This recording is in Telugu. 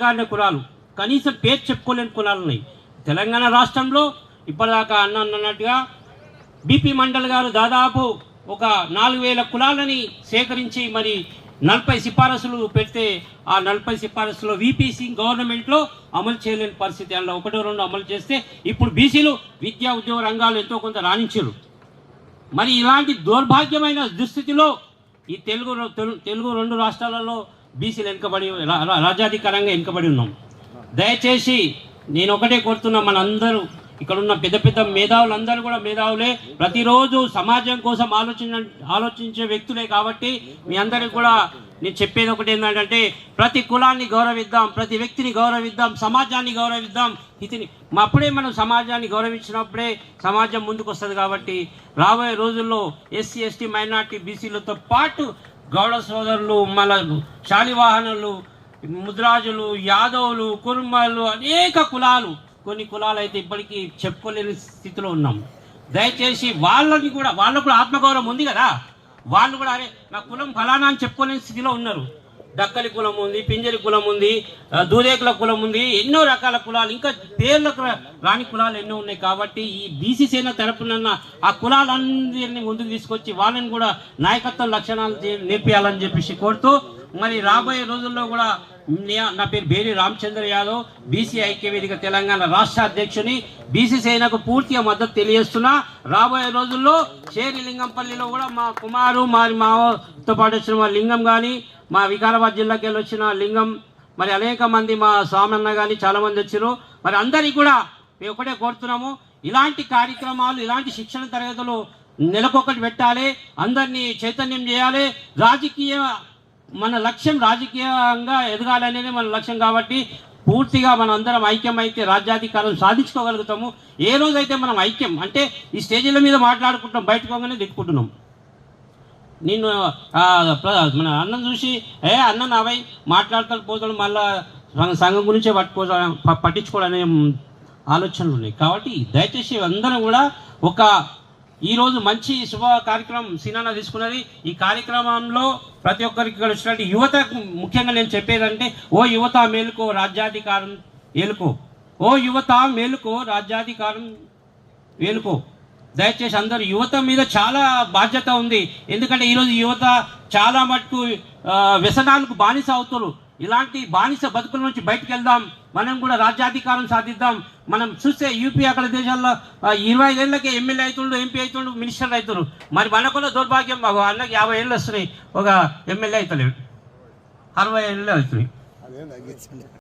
అణగారిన కులాలు. కనీసం పేరు చెప్పుకోలేని కులాలు ఉన్నాయి. తెలంగాణ రాష్ట్రంలో ఇప్పటిదాకా అన్న అన్నట్టుగా బీపీ మండల్ గారు దాదాపు ఒక నాలుగు వేల కులాలని సేకరించి మరి నలభై సిఫారసులు పెడితే ఆ నలభై సిఫారసులో వీపీసీ గవర్నమెంట్లో అమలు చేయలేని పరిస్థితి. అందులో ఒకటో రెండు అమలు చేస్తే ఇప్పుడు బీసీలు విద్యా ఉద్యోగ రంగాలు ఎంతో కొంత రాణించారు. మరి ఇలాంటి దౌర్భాగ్యమైన దుస్థితిలో ఈ తెలుగు తెలుగు రెండు రాష్ట్రాలలో బీసీలు వెనుకబడి రా- రా- రాజ్యాధికారంగా వెనుకబడి ఉన్నాం. దయచేసి నేను ఒకటే కోరుతున్నా మనందరూ ఇక్కడ ఉన్న పెద్ద పెద్ద మేధావులందరూ కూడా మేధావులే. ప్రతిరోజు సమాజం కోసం ఆలోచన ఆలోచించే వ్యక్తులే కాబట్టి మీ అందరికీ కూడా నేను చెప్పేది ఒకటి ఏంటంటే ప్రతి కులాన్ని గౌరవిద్దాం ప్రతి వ్యక్తిని గౌరవిద్దాం సమాజాన్ని గౌరవిద్దాం. ఇతిని అప్పుడే మనం సమాజాన్ని గౌరవించినప్పుడే సమాజం ముందుకు వస్తుంది కాబట్టి రాబోయే రోజుల్లో ఎస్సీ ఎస్టీ మైనార్టీ బీసీలతో పాటు గౌడ సోదరులు మన శాలివాహనులు ముద్రాజులు యాదవులు కుర్మలు అనేక కులాలు. కొన్ని కులాలు అయితే ఇప్పటికీ చెప్పుకోలేని స్థితిలో ఉన్నాం. దయచేసి వాళ్ళని కూడా వాళ్ళకు కూడా ఆత్మగౌరవం ఉంది కదా. వాళ్ళు కూడా అరే నా కులం ఫలానా అని చెప్పుకోలేని స్థితిలో ఉన్నారు. దక్కలి కులం ఉంది పింజరి కులం ఉంది దూరేకుల కులం ఉంది ఎన్నో రకాల కులాలు ఇంకా పేర్లకు రాని కులాలు ఎన్నో ఉన్నాయి కాబట్టి ఈ బీసీ సేన తరపున ఆ కులాలందరినీ ముందుకు తీసుకొచ్చి వాళ్ళని కూడా నాయకత్వ లక్షణాలు నేర్పించాలని నేర్పియాలని చెప్పేసి కోరుతూ మరి రాబోయే రోజుల్లో కూడా నా పేరు బేరి రామచంద్ర యాదవ్ బీసీ ఐక్యవేదిక తెలంగాణ రాష్ట్ర అధ్యక్షుని. బీసీ సేనకు పూర్తిగా మద్దతు తెలియజేస్తున్నా. రాబోయే రోజుల్లో షేరి లింగంపల్లిలో కూడా మా కుమారు మరి మాతో పాటు వచ్చిన మా లింగం కానీ మా వికారాబాద్ జిల్లాకి వెళ్ళి వచ్చిన లింగం మరి అనేక మంది మా స్వామన్న కానీ చాలామంది వచ్చారు మరి అందరికీ కూడా మేము ఒకటే కోరుతున్నాము. ఇలాంటి కార్యక్రమాలు ఇలాంటి శిక్షణ తరగతులు నెలకొకటి పెట్టాలి. అందరినీ చైతన్యం చేయాలి. రాజకీయ మన లక్ష్యం రాజకీయంగా ఎదగాలనేది మన లక్ష్యం కాబట్టి పూర్తిగా మనం అందరం ఐక్యం అయితే రాజ్యాధికారం సాధించుకోగలుగుతాము. ఏ రోజైతే మనం ఐక్యం అంటే ఈ స్టేజీల మీద మాట్లాడుకుంటాం బయటకోగానే దిక్కుంటున్నాం నేను ప్ర- మన అన్నం చూసి ఏ అన్న నావై మాట్లాడతాడు పోతాడు మళ్ళా మన సంఘం గురించే పట్టుకోవడం ప- పట్టించుకోవడనే ఆలోచనలు ఉన్నాయి. కాబట్టి దయచేసి అందరం కూడా ఒక ఈరోజు మంచి శుభ కార్యక్రమం సినానా తీసుకున్నది. ఈ కార్యక్రమంలో ప్రతి ఒక్కరికి ఇక్కడ వచ్చినట్టు యువత ముఖ్యంగా నేను చెప్పేదంటే ఓ యువత మేలుకో రాజ్యాధికారం ఏలుకో. ఓ యువత మేలుకో రాజ్యాధికారం వేలుకో దయచేసి అందరు యువత మీద చాలా బాధ్యత ఉంది. ఎందుకంటే ఈరోజు యువత చాలా మటుకు వ్యసనాలకు బానిస అవుతారు ఇలాంటి బానిస బతుకుల నుంచి బయటకు వెళ్దాం. మనం కూడా రాజ్యాధికారం సాధిద్దాం. మనం చూస్తే యూపీ అక్కడ దేశాల్లో ఇరవై ఐదేళ్ళకి ఎమ్మెల్యే అవుతుండు ఎంపీ అవుతుండు మినిస్టర్ అవుతుండ్రు మరి మనకున్న దౌర్భాగ్యం బాబు అన్నకి యాభై ఏళ్ళు వస్తున్నాయి. ఒక ఎమ్మెల్యే అవుతలేడు అరవై ఏళ్ళు అవుతున్నాయి.